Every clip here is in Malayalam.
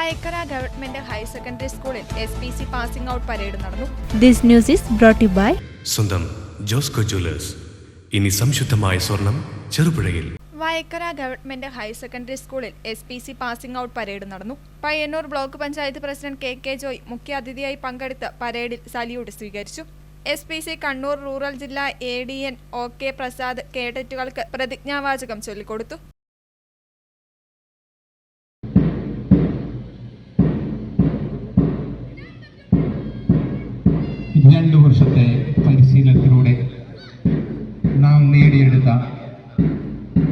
വായക്കര ഗവൺമെന്റ് ഹയർ സെക്കൻഡറി സ്കൂളിൽ S P C passing out parade നടന്നു. This news is brought you by by സ്വന്തം ജോസ്കോ ജ്വല്ലേഴ്സ്. ഇനി സംശുദ്ധമായ സ്വർണം ചെറുപുഴയിൽ. വയക്കര ഗവൺമെന്റ് ഹയർ സെക്കൻഡറി സ്കൂളിൽ S P C passing out parade നടന്നു. Payyanur block panchayat president K K Joy മുഖ്യാതിഥിയായി പങ്കെടുത്ത് പരേഡിൽ സല്യൂട്ട് സ്വീകരിച്ചു. S P C Kannur rural ജില്ലാ A D N O K Prasad കേഡറ്റുകൾക്ക് പ്രതിജ്ഞാവാചകം ചൊല്ലിക്കൊടുത്തു. രണ്ടു വർഷത്തെ പരിശീലനത്തിലൂടെ നാം നേടിയെടുത്ത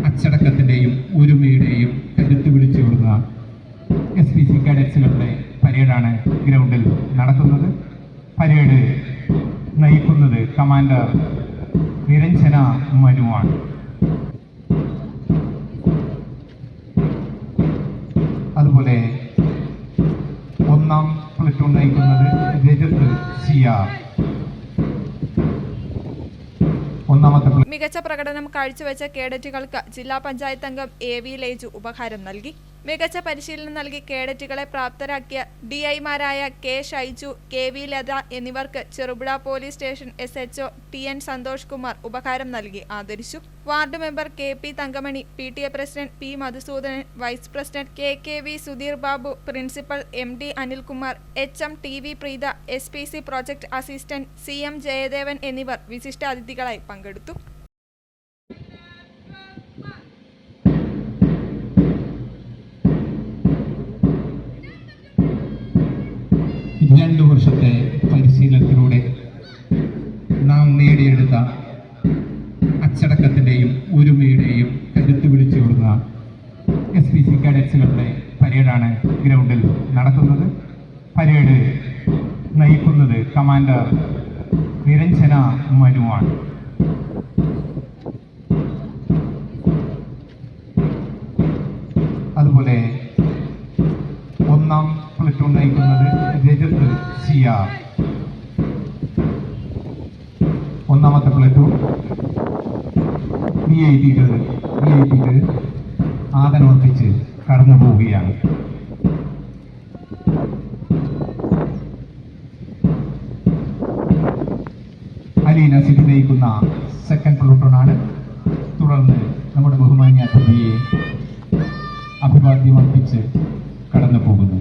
അച്ചടക്കത്തിന്റെയും ഒരുമയുടെയും കരുത്ത് വിളിച്ചു കൊടുക്കുന്ന എസ് പി സി കാഡറ്റ്സുകളുടെ പരേഡാണ് ഗ്രൗണ്ടിൽ നടത്തുന്നത് പരേഡ് നയിക്കുന്നത് കമാൻഡർ നിരഞ്ജന മനുവാണ് അതുപോലെ പ്ലറ്റൂൺ നയിക്കുന്നത് രജത് പ്ല- മികച്ച പ്രകടനം കാഴ്ചവെച്ച കേഡറ്റുകൾക്ക് ജില്ലാ പഞ്ചായത്ത് അംഗം എ വി ലേജു ഉപഹാരം നൽകി. മികച്ച പരിശീലനം നൽകി കേഡറ്റുകളെ പ്രാപ്തരാക്കിയ ഡിഐമാരായ K Shaiju K V Latha എന്നിവർക്ക് Cherupuzha police station S H O T N Santhosh Kumar ഉപഹാരം നൽകി ആദരിച്ചു. Ward member K P Thankamani P T A president P Madhusoodanan vice president K K V Sudheer Babu principal M D Anilkumar H M T V Preetha S P C project assistant C M Jayadevan എന്നിവർ വിശിഷ്ടാതിഥികളായി പങ്കെടുത്തു. രണ്ടു വർഷത്തെ പരിശീലനത്തിലൂടെ നാം നേടിയെടുത്ത അച്ചടക്കത്തിന്റെയും ഒരുമയുടെയും കരുത്ത് വിളിച്ചു കൊടുക്കുന്ന എസ് പി സി കാഡറ്റ്സുകളുടെ പരേഡാണ് ഗ്രൗണ്ടിൽ നടത്തുന്നത് പരേഡ് നയിക്കുന്നത് കമാൻഡർ നിരഞ്ജന മനുവാണ്. പ്ലറ്റൂൺ നയിക്കുന്നത് രജത് ഒന്നാമത്തെ പ്ലറ്റൂൺ വി ഐ പികൾ വി ആദരവർപ്പിച്ച് കടന്നു പോവുകയാണ്. അലീന സിറ്റി നയിക്കുന്ന സെക്കൻഡ് പ്ലൂട്ടോണാണ് തുടർന്ന് നമ്മുടെ ബഹുമാന്യ അതിഥിയെ അഭിവാദ്യമർപ്പിച്ച് കടന്നു പോകുന്നു.